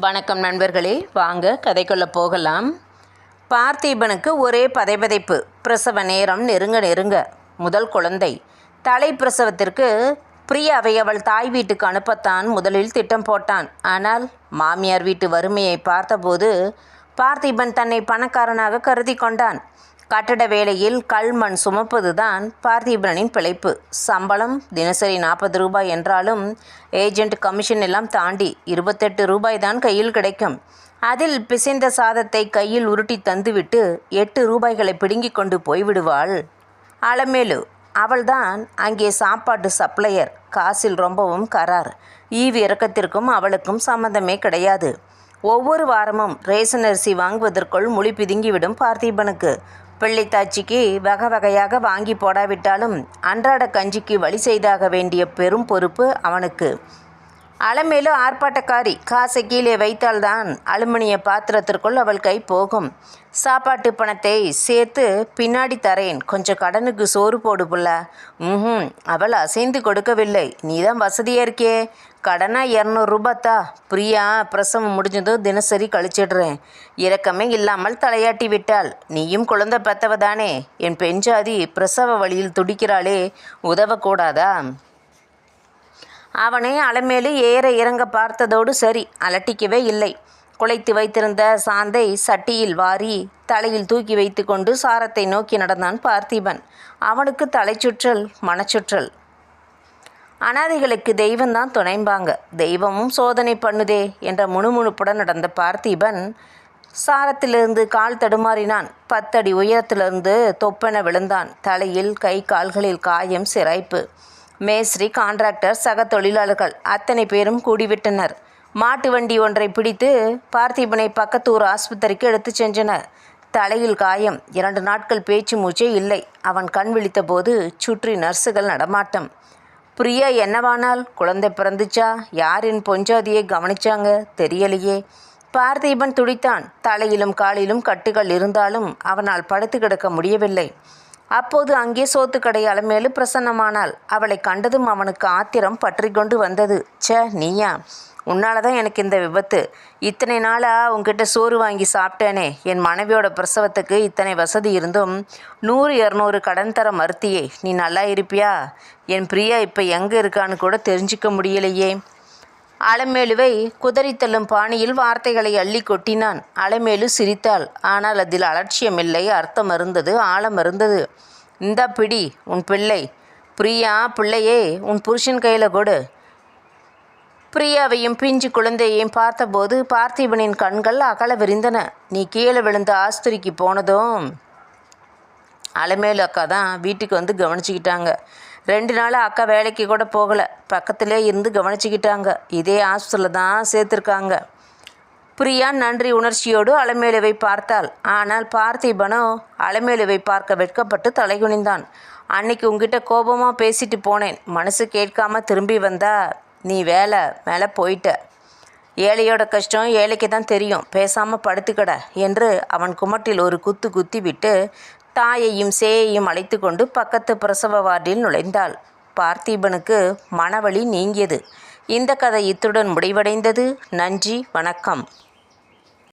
வணக்கம் நண்பர்களே. வாங்க கதைக்குள்ள போகலாம். பார்த்திபனுக்கு ஒரே பதைபதைப்பு. பிரசவ நேரம் நெருங்க நெருங்க. முதல் குழந்தை. தலை பிரசவத்திற்கு பிரியாவை அவள் தாய் வீட்டுக்கு அனுப்பத்தான் முதலில் திட்டம் போட்டான். ஆனால் மாமியார் வீட்டு வறுமையை பார்த்தபோது பார்த்திபன் தன்னை பணக்காரனாக கருதி கொண்டான். கட்டட வேலையில் கல் மண் சுமப்பதுதான் பார்த்திபனின் பிழைப்பு. சம்பளம் தினசரி நாற்பது ரூபாய் என்றாலும் ஏஜெண்ட் கமிஷன் எல்லாம் தாண்டி இருபத்தெட்டு ரூபாய் தான் கையில் கிடைக்கும். அதில் பிசைந்த சாதத்தை கையில் உருட்டி தந்துவிட்டு எட்டு ரூபாய்களை பிடுங்கிக் கொண்டு போய்விடுவாள். அலமேலு அவள்தான் அங்கே சாப்பாட்டு சப்ளையர். காசில் ரொம்பவும் கரார். ஈவு இறக்கத்திற்கும் அவளுக்கும் சம்மந்தமே கிடையாது. ஒவ்வொரு வாரமும் ரேஷன் அரிசி வாங்குவதற்குள் முழி பிதுங்கிவிடும் பார்த்திபனுக்கு. பிள்ளைத்தாச்சிக்கு வகை வகையாக வாங்கி போடாவிட்டாலும் அன்றாட கஞ்சிக்கு வழி செய்தாக வேண்டிய பெரும் பொறுப்பு அவனுக்கு. அலமேலு ஆர்ப்பாட்டக்காரி காசை கீழே வைத்தால்தான் அலுமினிய பாத்திரத்திற்குள் அவள் கை போகும். சாப்பாட்டு பணத்தை சேர்த்து பின்னாடி தரேன். கொஞ்சம் கடனுக்கு சோறு போடு புள்ள. ம் அவள் அசைந்து கொடுக்கவில்லை. நீதான் வசதியாக இருக்கே. கடனா இரநூறுபாத்தா பிரியா பிரசவம் முடிஞ்சதும் தினசரி கழிச்சிடுறேன். இரக்கமே இல்லாமல் தலையாட்டி விட்டாள். நீயும் குழந்தை பெத்தவதானே? என் பெஞ்சாதி பிரசவ வழியில் துடிக்கிறாளே. உதவக்கூடாதா? அவனை அலமேலு ஏற இறங்க பார்த்ததோடு சரி அலட்டிக்கவே இல்லை. குலைத்து வைத்திருந்த சாந்தை சட்டியில் வாரி தலையில் தூக்கி வைத்து கொண்டு சாரத்தை நோக்கி நடந்தான் பார்த்திபன். அவனுக்கு தலைச்சுற்றல் மனச்சுற்றல். அனாதைகளுக்கு தெய்வம்தான் துணைம்பாங்க. தெய்வமும் சோதனை பண்ணுதே என்ற முணுமுணுப்புடன் நடந்த பார்த்திபன் சாரத்திலிருந்து கால் தடுமாறினான். பத்தடி உயரத்திலிருந்து தொப்பென விழுந்தான். தலையில் கை கால்களில் காயம் சிராய்ப்பு மேஸ்திரி கான்ட்ராக்டர் சக தொழிலாளர்கள் அத்தனை பேரும் கூடிவிட்டனர். மாட்டு வண்டி ஒன்றை பிடித்து பார்த்திபனை பக்கத்தூர் ஆஸ்பத்திரிக்கு எடுத்துச் சென்றனர். தலையில் காயம் இரண்டு நாட்கள் பேச்சு மூச்சே இல்லை. அவன் கண் விழித்தபோது சுற்றி நர்ஸுகள் நடமாட்டம். பிரியா என்னவானால்? குழந்தை பிறந்துச்சா? யாரின் பொஞ்சாதியை கவனிச்சாங்க? தெரியலையே. பார்த்திபன் துடித்தான். தலையிலும் காலிலும் கட்டுகள் இருந்தாலும் அவனால் படுத்து கிடக்க முடியவில்லை. அப்போது அங்கே சோத்துக்கடை அலமேலு பிரசன்னமானாள். அவளை கண்டதும் அவனுக்கு ஆத்திரம் பற்றி கொண்டு வந்தது. ச்சே நீயா? உன்னால தான் எனக்கு இந்த விபத்து. இத்தனை நாளாக உங்ககிட்ட சோறு வாங்கி சாப்பிட்டேனே. என் மனைவியோட பிரசவத்துக்கு இத்தனை வசதி இருந்தும் நூறு இரநூறு கடன் தர மறுத்தியே. நீ நல்லா இருப்பியா? என் பிரியா இப்போ எங்கே இருக்கான்னு கூட தெரிஞ்சிக்க முடியலையே. அலமேலுவை குதறித்தள்ளும் பாணியில் வார்த்தைகளை அள்ளி கொட்டினான். அலமேலு சிரித்தாள். ஆனால் அதில் அலட்சியமில்லை. அர்த்தம் இருந்தது ஆழம் இருந்தது இந்த பிடி உன் பிள்ளை. பிரியா பிள்ளையே உன் புருஷன் கையில் கொடு. பிரியாவையும் பிஞ்சு குழந்தையையும் பார்த்தபோது பார்த்திபனின் கண்கள் அகல விரிந்தன. நீ கீழே விழுந்த ஆஸ்திரிக்கு போனதும்? அலமேலு அக்கா தான் வீட்டுக்கு வந்து கவனிச்சுக்கிட்டாங்க. ரெண்டு நாளாக அக்கா வேலைக்கு கூட போகலை. பக்கத்திலே இருந்து கவனிச்சுக்கிட்டாங்க. இதே ஹாஸ்டலில் தான் சேர்த்துருக்காங்க. பிரியா நன்றி உணர்ச்சியோடு அலமேலுவை பார்த்தாள். ஆனால் பார்த்திபனோ அலமேலுவை பார்க்க வெட்கப்பட்டு தலைகுனிந்தான். அன்னைக்கு உங்ககிட்ட கோபமாக பேசிட்டு போனேன். மனசு கேட்காம திரும்பி வந்தா நீ வேலை மேலே போயிட்ட. ஏழையோட கஷ்டம் ஏழைக்கு தான் தெரியும். பேசாமல் படுத்துக்கட என்று அவன் குமட்டில் ஒரு குத்து குத்தி விட்டு தாயையும் சேயையும் அழைத்து கொண்டு பக்கத்து பிரசவ வார்டில் நுழைந்தாள். பார்த்திபனுக்கு மனவழி நீங்கியது. இந்த கதை இத்துடன் முடிவடைந்தது. நன்றி வணக்கம்.